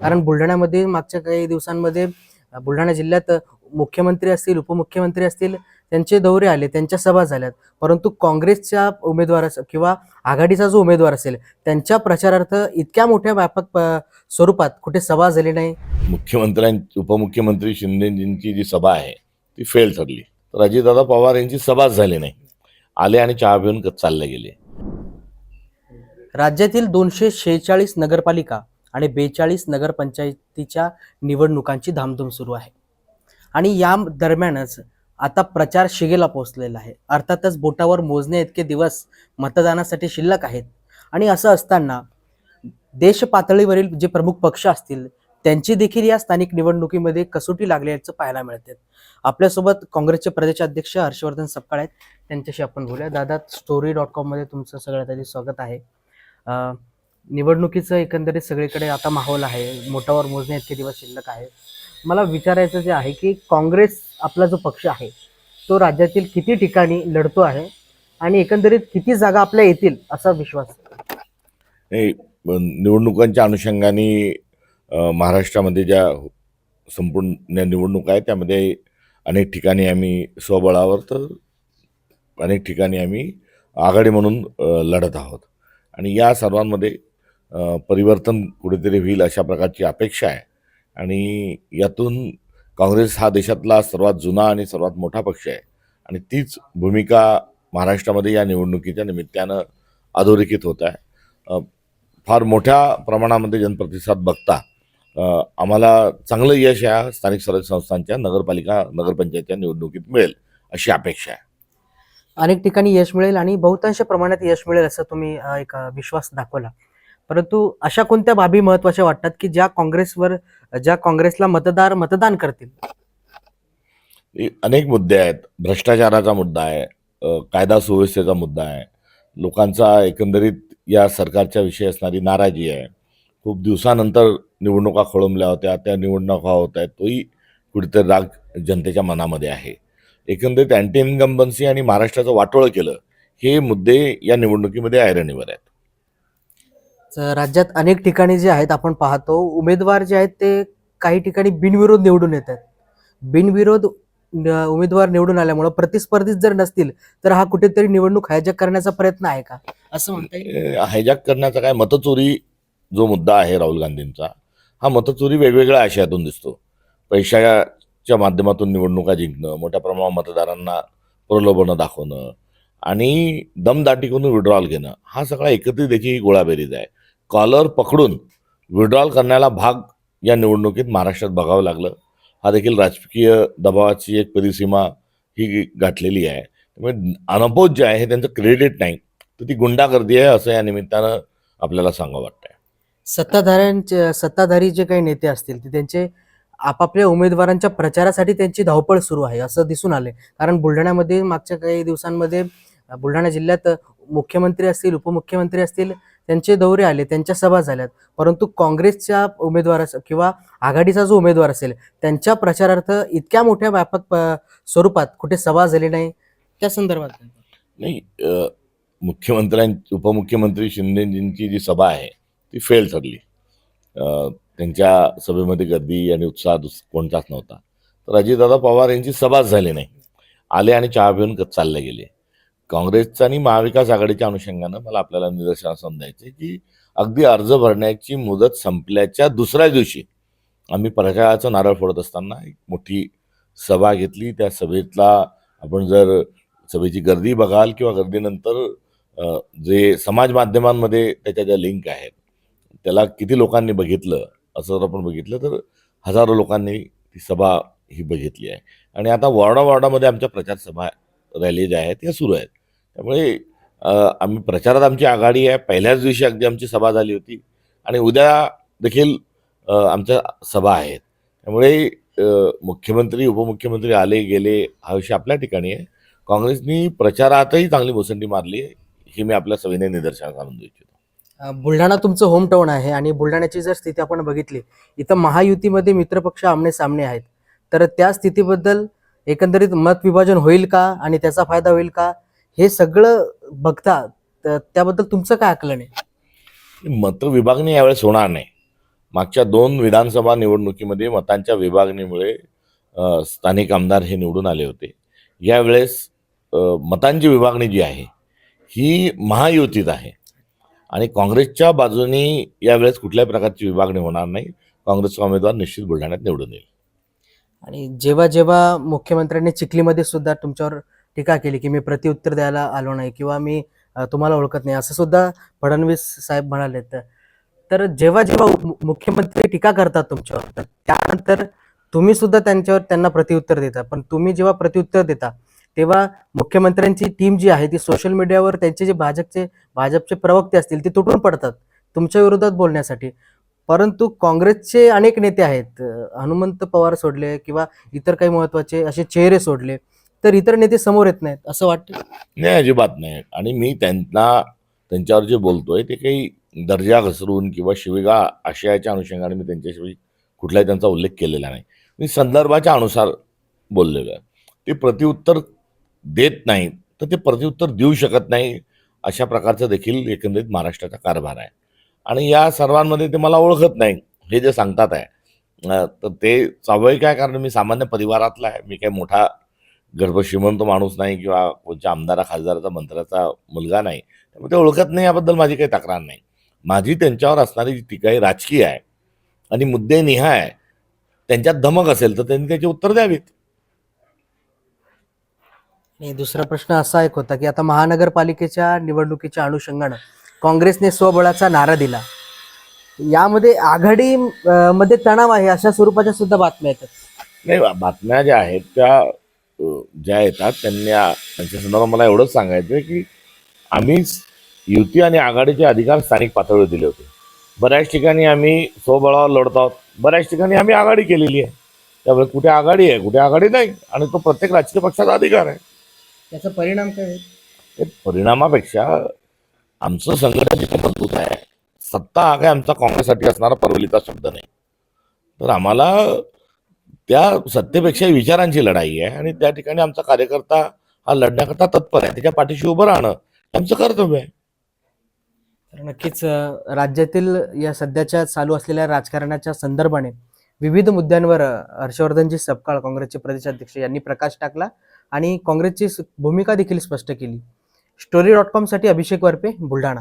कारण बुलढाण्यामध्ये मागच्या काही दिवसांमध्ये बुलढाणा जिल्ह्यात मुख्यमंत्री असतील उपमुख्यमंत्री असतील त्यांचे दौरे आले त्यांच्या सभा झाल्यात. परंतु काँग्रेसच्या उमेदवार किंवा आघाडीचा जो उमेदवार असेल त्यांच्या प्रचारार्थ इतक्या मोठ्या व्यापक स्वरूपात कुठे सभा झाली नाही. मुख्यमंत्र्यांची उपमुख्यमंत्री शिंदेजींची जी सभा आहे ती फेल ठरली. तर अजितदादा पवार यांची सभाच झाली नाही. आले आणि चहा पिऊन चालले गेले. राज्यातील दोनशे शेहेचाळीस नगरपालिका आणि बेचाळीस नगरपंचायतीच्या निवडणुकांची धामधूम सुरू आहे. आणि या दरम्यानच आता प्रचार शिगेला पोहोचलेला आहे. अर्थातच बोटावर मोजणे इतके दिवस मतदानासाठी शिल्लक आहेत. आणि असं असताना देश पातळीवरील जे प्रमुख पक्ष असतील त्यांची देखील या स्थानिक निवडणुकीमध्ये कसोटी लागल्याचं पाहायला मिळते. आपल्यासोबत काँग्रेसचे प्रदेशाध्यक्ष हर्षवर्धन सपकाळ आहेत. त्यांच्याशी आपण बोलूया. दादा स्टोरी डॉट कॉममध्ये तुमचं सगळ्यात आधी स्वागत आहे. निवडणुकीचं एकंदरीत सगळीकडे आता माहोल आहे. मोठावर मोजणे इतके दिवस शिल्लक आहे. मला विचारायचं जे आहे की काँग्रेस आपला जो पक्ष आहे तो राज्यातील किती ठिकाणी लढतो आहे आणि एकंदरीत किती जागा आपल्या येतील असा विश्वास? हे निवडणुकांच्या अनुषंगाने महाराष्ट्रामध्ये ज्या संपूर्ण निवडणुका आहेत त्यामध्ये अनेक ठिकाणी आम्ही स्वबळावर तर अनेक ठिकाणी आम्ही आघाडी म्हणून लढत आहोत. आणि या सर्वांमध्ये परिवर्तन कुठेतरी होईल अशा प्रकारची अपेक्षा आहे. आणि यातून काँग्रेस हा देशातला सर्वात जुना आणि सर्वात मोठा पक्ष आहे. आणि तीच भूमिका महाराष्ट्रामध्ये या निवडणुकीच्या निमित्तानं अधोरेखित होत आहे. फार मोठ्या प्रमाणामध्ये जनप्रतिसाद बघता आम्हाला चांगलं यश या स्थानिक स्वराज्य संस्थांच्या नगरपालिका नगरपंचायतच्या निवडणुकीत मिळेल अशी अपेक्षा आहे. अनेक ठिकाणी यश मिळेल आणि बहुतांश प्रमाणात यश मिळेल असं तुम्ही एक विश्वास दाखवला. परंतु अशा कोणत्या बाबी महत्त्वाच्या वाटतात की ज्या काँग्रेसवर ज्या काँग्रेसला मतदार मतदान करतील? अनेक मुद्दे आहेत. भ्रष्टाचाराचा मुद्दा आहे कायदा सुव्यवस्थेचा मुद्दा आहे. लोकांचा एकंदरीत या सरकारच्या विषयी असणारी नाराजी आहे. खूप दिवसानंतर निवडणुका खोळंबल्या होत्या. त्या निवडणुका होत आहेत. तोही कुठेतरी राग जनतेच्या मनामध्ये आहे. एकंदरीत अँटी इन्कम्बन्सी आणि महाराष्ट्राचं वाटोळं केलं हे मुद्दे या निवडणुकीमध्ये ऐरणीवर आहेत. तर राज्यात अनेक ठिकाणी जे आहेत आपण पाहतो उमेदवार जे आहेत ते काही ठिकाणी बिनविरोध निवडून येत आहेत. बिनविरोध उमेदवार निवडून आल्यामुळं प्रतिस्पर्धीच जर नसतील तर हा कुठेतरी निवडणूक हायजॅक करण्याचा प्रयत्न आहे का? असं म्हणता हायजॅक करण्याचा काय मतचोरी जो मुद्दा आहे राहुल गांधींचा हा मतचोरी वेगवेगळ्या आशयातून दिसतो. पैशाच्या माध्यमातून निवडणुका जिंकणं मोठ्या प्रमाणात मतदारांना प्रलोभनं दाखवणं आणि दमदाटी करून विड्रॉल घेणं हा सगळा एकत्रित याची गोळाबेरीज आहे. कॉलर पकडून विड्रॉल करण्याला भाग या निवडणुकीत महाराष्ट्रात बघावं लागलं. हा देखील राजकीय दबावाची एक परिसीमा ही गाठलेली आहे. त्यामुळे अनपोज जे आहे हे त्यांचं क्रेडिट नाही. तर ती गुंडागर्दी आहे असं या निमित्तानं आपल्याला सांगावं वाटतंय. सत्ताधाऱ्यांचे सत्ताधारी जे काही नेते असतील ते त्यांचे आपापल्या उमेदवारांच्या प्रचारासाठी त्यांची धावपळ सुरू आहे असं दिसून आले कारण बुलढाण्यामध्ये मागच्या काही दिवसांमध्ये बुलढाणा जिल्ह्यात मुख्यमंत्री असतील उपमुख्यमंत्री असतील त्यांचे दौरे आले त्यांच्या सभा झाल्यात. परंतु काँग्रेसच्या उमेदवार किंवा आघाडीचा जो उमेदवार असेल त्यांच्या प्रचारार्थ इतक्या मोठ्या व्यापक स्वरूपात कुठे सभा झाली नाही? त्या संदर्भात नाही मुख्यमंत्र्यां मुख्यमंत्र्यांची उपमुख्यमंत्री शिंदेजींची जी सभा आहे ती फेल ठरली. त्यांच्या सभेमध्ये गर्दी आणि उत्साह दुस कोणताच नव्हता. तर अजितदादा पवार यांची सभाच झाली नाही. आले आणि चहा पिऊन क- चालले गेले. काँग्रेसचा आणि महाविकास आघाडीच्या अनुषंगानं मला आपल्याला निदर्शनास द्यायचं आहे की अगदी अर्ज भरण्याची मुदत संपल्याच्या दुसऱ्या दिवशी आम्ही प्रचाराचं नारळ फोडत असताना एक मोठी सभा घेतली. त्या सभेतला आपण जर सभेची गर्दी बघाल किंवा गर्दीनंतर जे समाज माध्यमांमध्ये त्याच्या ज्या लिंक आहेत त्याला किती लोकांनी बघितलं असं जर आपण बघितलं तर हजारो लोकांनी ती सभा ही बघितली आहे. आणि आता वॉर्डा वॉर्डामध्ये आमच्या प्रचार सभा रॅली ज्या आहेत त्या सुरू आहेत. त्यामुळे आम्ही प्रचारात आमची आघाडी आहे. पहिल्याच दिवशी अगदी आमची सभा झाली होती. आणि उद्या देखील आमच्या सभा आहेत. त्यामुळे मुख्यमंत्री उपमुख्यमंत्री आले गेले हा विषय आपल्या ठिकाणी आहे. काँग्रेसनी प्रचारातही चांगली मुसंडी मारली आहे. ही मी आपल्या सविनय निदर्शनास आणून देऊ इच्छितो. बुलढाणा तुमचं होम टाऊन आहे आणि बुलढाण्याची जर स्थिती आपण बघितली इथं महायुतीमध्ये मित्रपक्ष आमने सामने आहेत. तर त्या स्थितीबद्दल एकंदरीत मत विभाजन होईल का? आणि त्याचा फायदा होईल का? हे सगळं बघता त्याबद्दल तुमचं काय आकलन आहे? मत विभागणी यावेळेस होणार नाही. मागच्या दोन विधानसभा निवडणुकीमध्ये मतांच्या विभागणीमुळे स्थानिक आमदार हे निवडून आले होते. यावेळेस मतांची विभागणी जी आहे ही महायुतीत आहे. आणि काँग्रेसच्या बाजूने यावेळेस कुठल्याही प्रकारची विभागणी होणार नाही. काँग्रेसचा उमेदवार निश्चित बुलढाण्यात निवडून येईल. आणि जेव्हा जेव्हा मुख्यमंत्र्यांनी चिखलीमध्ये सुद्धा तुमच्यावर टीका केली की मी प्रत्युत्तर द्यायला आलो नाही किंवा मी तुम्हाला ओळखत नाही असं सुद्धा फडणवीस साहेब म्हणाले. तर जेव्हा जेव्हा मुख्यमंत्री टीका करतात तुमच्यावर त्यानंतर तुम्ही सुद्धा त्यांच्यावर त्यांना प्रत्युत्तर देता. पण तुम्ही जेव्हा प्रत्युत्तर देता तेव्हा मुख्यमंत्र्यांची टीम जी आहे ती सोशल मीडियावर त्यांचे जे भाजपचे भाजपचे प्रवक्ते असतील ते तुटून पडतात तुमच्या विरोधात बोलण्यासाठी. परंतु काँग्रेसचे अनेक नेते आहेत हनुमंत पवार सोडले किंवा इतर काही महत्त्वाचे असे चेहरे सोडले. तर इतर नेते समोर येत नाहीत असं वाटतं? नाही अजिबात नाही. आणि मी त्यांना त्यांच्यावर जे बोलतोय ते काही दर्जा घसरून किंवा शिवेगा आशयाच्या अनुषंगाने मी त्यांच्याशिवाय कुठलाही त्यांचा उल्लेख केलेला नाही. मी संदर्भाच्या अनुसार बोललेलो आहे. ते प्रतिउत्तर देत नाहीत तर ते प्रतिउत्तर देऊ शकत नाही अशा प्रकारचं देखील एकंदरीत महाराष्ट्राचा कारभार आहे. आणि या सर्वांमध्ये ते मला ओळखत नाही हे जे सांगतात आहे. तर ते स्वाभाविक आहे कारण मी सामान्य परिवारातला आहे मी काही मोठा गर्भ श्रीमंत माणूस नाही किंवा कोणत्या आमदारा खासदाराचा मंत्र्याचा मुलगा नाही त्यामुळे ते ओळखत नाही याबद्दल माझी काही तक्रार नाही. माझी त्यांच्यावर असणारी जी टीका ही राजकीय आहे आणि मुद्दे निहाय आहे त्यांच्यात धमक असेल तर त्यांनी त्याची उत्तर द्यावीत. आणि दुसरा प्रश्न असा एक होता की आता महानगरपालिकेच्या निवडणुकीच्या अनुषंगानं काँग्रेसने स्वबळाचा नारा दिला. यामध्ये आघाडी मध्ये तणाव आहे अशा स्वरूपाच्या सुद्धा बातम्या येतात. नाही बातम्या ज्या आहेत त्या ज्या येतात त्यांना त्यांच्या संदर्भात मला एवढंच सांगायचं आहे की आम्ही युती आणि आघाडीचे अधिकार स्थानिक पातळीवर दिले होते. बऱ्याच ठिकाणी आम्ही स्वबळावर लढत आहोत. बऱ्याच ठिकाणी आम्ही आघाडी केलेली आहे. त्यामुळे कुठे आघाडी आहे कुठे आघाडी नाही आणि तो प्रत्येक राजकीय पक्षाचा अधिकार आहे. त्याचा परिणाम काय ते परिणामापेक्षा आमचं संघटन जिथे मजबूत आहे सत्ता हा काय आमचा काँग्रेससाठी असणारा परवलीचा शब्द नाही. तर आम्हाला त्या सत्तेपेक्षा विचारांची लढाई आहे आणि त्या ठिकाणी आमचा कार्यकर्ता हा लढण्याकरता तत्पर आहे. त्याच्या पाठीशी उभं राहणं आमचं कर्तव्य आहे. तर नक्कीच राज्यातील या सध्याच्या चालू असलेल्या राजकारणाच्या संदर्भाने विविध मुद्द्यांवर हर्षवर्धनजी सपकाळ काँग्रेसचे प्रदेशाध्यक्ष यांनी प्रकाश टाकला आणि काँग्रेसची भूमिका देखील स्पष्ट केली. स्टोरी डॉट कॉमसाठी अभिषेक वरपे बुलढाणा.